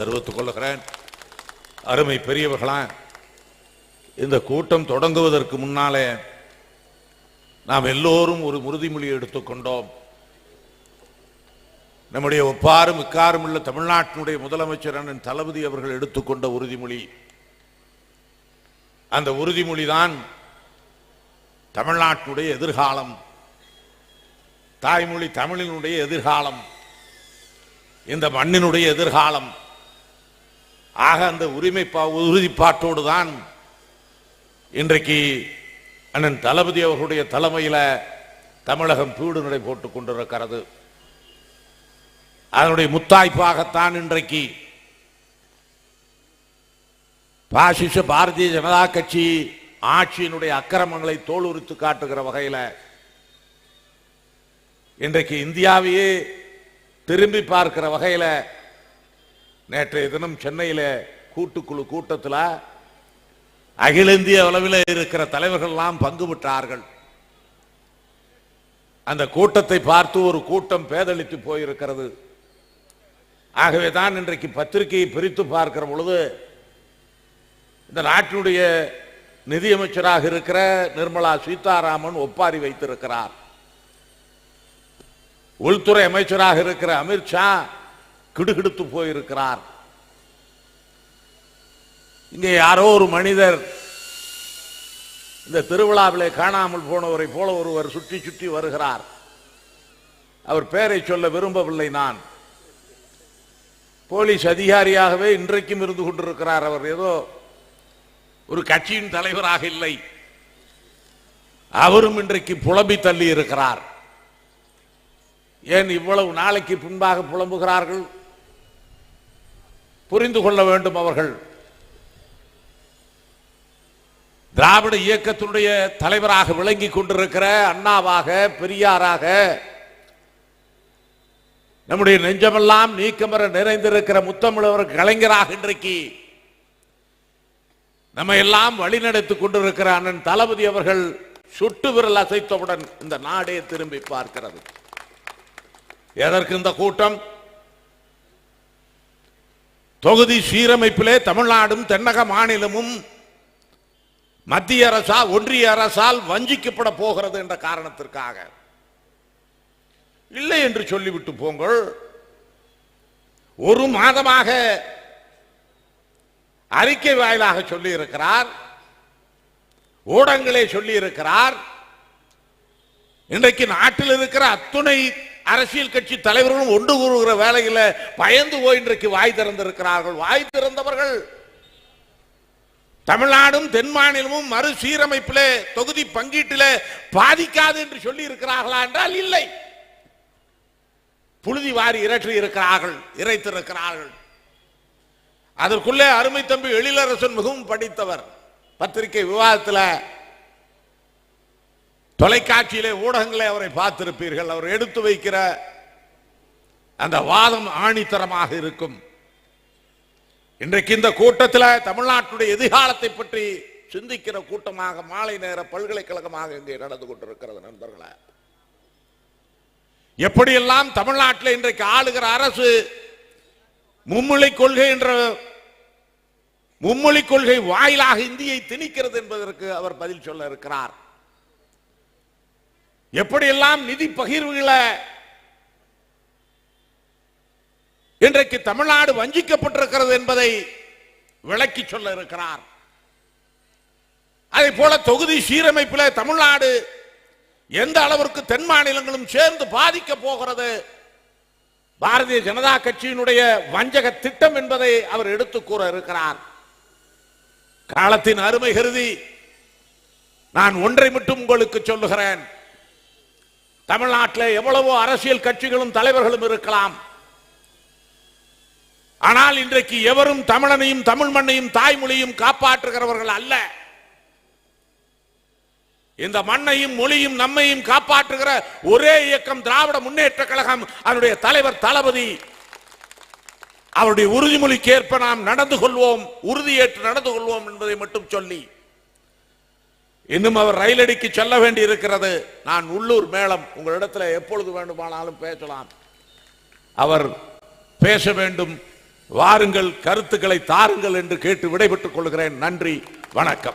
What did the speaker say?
தெரிவித்துக் கொள்கிறேன் அருமை பெரியவர்களா இந்த கூட்டம் தொடங்குவதற்கு முன்னாலே நாம் எல்லோரும் ஒரு உறுதிமொழி எடுத்துக்கொண்டோம் நம்முடைய ஒப்பாரும் இக்காரும் உள்ள தமிழ்நாட்டினுடைய முதலமைச்சர் அண்ணன் தளபதி அவர்கள் எடுத்துக்கொண்ட உறுதிமொழி. அந்த உறுதிமொழி தான் தமிழ்நாட்டினுடைய எதிர்காலம் தாய்மொழி தமிழினுடைய எதிர்காலம் இந்த மண்ணினுடைய எதிர்காலம். ஆக அந்த உரிமை உறுதிப்பாட்டோடு தான் இன்றைக்கு அண்ணன் தளபதி அவர்களுடைய தலைமையில தமிழகம் பீடு நடை போட்டுக் கொண்டிருக்கிறது. அதனுடைய முத்தாய்ப்பாகத்தான் இன்றைக்கு பாசிச பாரதிய ஜனதா கட்சி ஆட்சியினுடைய அக்கிரமங்களை தோலுரித்து காட்டுகிற வகையில் இன்றைக்கு இந்தியாவையே திரும்பி பார்க்கிற வகையில் நேற்றைய தினம் சென்னையில கூட்டுக்குழு கூட்டத்தில் அகில இந்திய அளவில் இருக்கிற தலைவர்கள் எல்லாம் பங்கு பெற்றார்கள். அந்த கூட்டத்தை பார்த்து ஒரு கூட்டம் பேதளித்து போயிருக்கிறது. ஆகவே தான் இன்றைக்கு பத்திரிகையை பிரித்து பார்க்கிற பொழுது இந்த நாட்டினுடைய நிதியமைச்சராக இருக்கிற நிர்மலா சீதாராமன் ஒப்பாரி வைத்திருக்கிறார். உள்துறை அமைச்சராக இருக்கிற அமித்ஷா கிடுகிடுத்து போயிருக்கிறார். இங்கே யாரோ ஒரு மனிதர் இந்த திருவிழாவிலே காணாமல் போனவரை போல ஒருவர் சுற்றி சுற்றி வருகிறார். அவர் பெயரை சொல்ல விரும்பவில்லை நான். போலீஸ் அதிகாரியாகவே இன்றைக்கும் இருந்து கொண்டிருக்கிறார் அவர். ஏதோ ஒரு கட்சியின் தலைவராக இல்லை. அவரும் இன்றைக்கு புலம்பி தள்ளி இருக்கிறார். ஏன் இவ்வளவு நாளைக்கு பின்பாக புலம்புகிறார்கள்? புரிந்து கொள்ள வேண்டும் அவர்கள். திராவிட இயக்கத்தினுடைய தலைவராக விளங்கி கொண்டிருக்கிற அண்ணாவாக பெரியாராக நம்முடைய நெஞ்சமெல்லாம் நீக்கமர நிறைந்திருக்கிற முத்தமிழவர் கலைஞராக இன்றைக்கு நம்ம எல்லாம் வழிநடத்திக் கொண்டிருக்கிற அண்ணன் தளபதி அவர்கள் சுட்டு விரல் அசைத்தவுடன் இந்த நாடே திரும்பி பார்க்கிறது. எதற்கு இந்த கூட்டம்? தொகுதி சீரமைப்பிலே தமிழ்நாடும் தென்னக மாநிலமும் மத்திய அரசால் ஒன்றிய அரசால் வஞ்சிக்கப்பட போகிறது என்ற காரணத்திற்காக. இல்லை என்று சொல்லிவிட்டு போங்கள். ஒரு மாதமாக அறிக்கை வாயிலாக சொல்லி இருக்கிறார் ஊடகங்களே சொல்லி இருக்கிறார் இன்றைக்கு நாட்டில் இருக்கிற அத்துணை அரசியல் கட்சி தலைவர்களும் ஒன்று கூறுகிற வேலையில பயந்து போய் இன்றைக்கு வாய் திறந்திருக்கிறார்கள். வாய் திறந்தவர்கள் தமிழ்நாடும் தென் மாநிலமும் மறுசீரமைப்பில் தொகுதி பங்கீட்டிலே பாதிக்காது என்று சொல்லி இருக்கிறார்களா என்றால் இல்லை. புழுதி வாரி இரற்றி இருக்கிறார்கள் இறைத்திருக்கிறார்கள். அதற்குள்ளே அருமை தம்பி எழிலரசன் மிகவும் படித்தவர். பத்திரிகை விவாதத்தில் தொலைக்காட்சியிலே ஊடகங்களை அவரை பார்த்திருப்பீர்கள். அவர் எடுத்து வைக்கிற அந்த வாதம் ஆணித்தரமாக இருக்கும். இன்றைக்கு இந்த கூட்டத்தில் தமிழ்நாட்டுடைய எதிர்காலத்தை பற்றி சிந்திக்கிற கூட்டமாக மாலை நேர பல்கலைக்கழகமாக இங்கே நடந்து கொண்டிருக்கிறது நண்பர்களே. எப்படியெல்லாம் தமிழ்நாட்டில் இன்றைக்கு ஆளுகிற அரசு மும்மொழி கொள்கை என்ற மும்மொழி கொள்கை வாயிலாக இந்தியை திணிக்கிறது என்பதற்கு அவர் பதில் சொல்ல இருக்கிறார். எப்படியெல்லாம் நிதி பகிர்வுகளை இன்றைக்கு தமிழ்நாடு வஞ்சிக்கப்பட்டிருக்கிறது என்பதை விளக்கி சொல்ல இருக்கிறார். அதே போல தொகுதி சீரமைப்பில் தமிழ்நாடு எந்த அளவிற்கு தென் மாநிலங்களும் சேர்ந்து பாதிக்க போகிறது பாரதிய ஜனதா கட்சியினுடைய வஞ்சக திட்டம் என்பதை அவர் எடுத்து கூற இருக்கிறார். காலத்தின் அருமை கருதி நான் ஒன்றை மட்டும் உங்களுக்கு சொல்லுகிறேன். தமிழ்நாட்டில் எவ்வளவோ அரசியல் கட்சிகளும் தலைவர்களும் இருக்கலாம். ஆனால் இன்றைக்கு எவரும் தமிழனையும் தமிழ் மண்ணையும் தாய்மொழியும் காப்பாற்றுகிறவர்கள் அல்ல. இந்த மண்ணையும் மொழியும் நம்மையும் காப்பாற்றுகிற ஒரே இயக்கம் திராவிட முன்னேற்ற கழகம் அதனுடைய தலைவர் தளபதி. அவருடைய உறுதிமொழிக்கு ஏற்ப நாம் நடந்து கொள்வோம் உறுதியேற்று நடந்து கொள்வோம் என்பதை மட்டும் சொல்லி. இன்னும் அவர் ரயிலடிக்கு செல்ல வேண்டி இருக்கிறது நான் உள்ளூர் மேளம். உங்களிடத்தில் எப்பொழுது வேண்டுமானாலும் பேசலாம். அவர் பேச வேண்டும். வாருங்கள் கருத்துக்களை தாருங்கள் என்று கேட்டு விடைபெற்றுக் கொள்கிறேன். நன்றி வணக்கம்.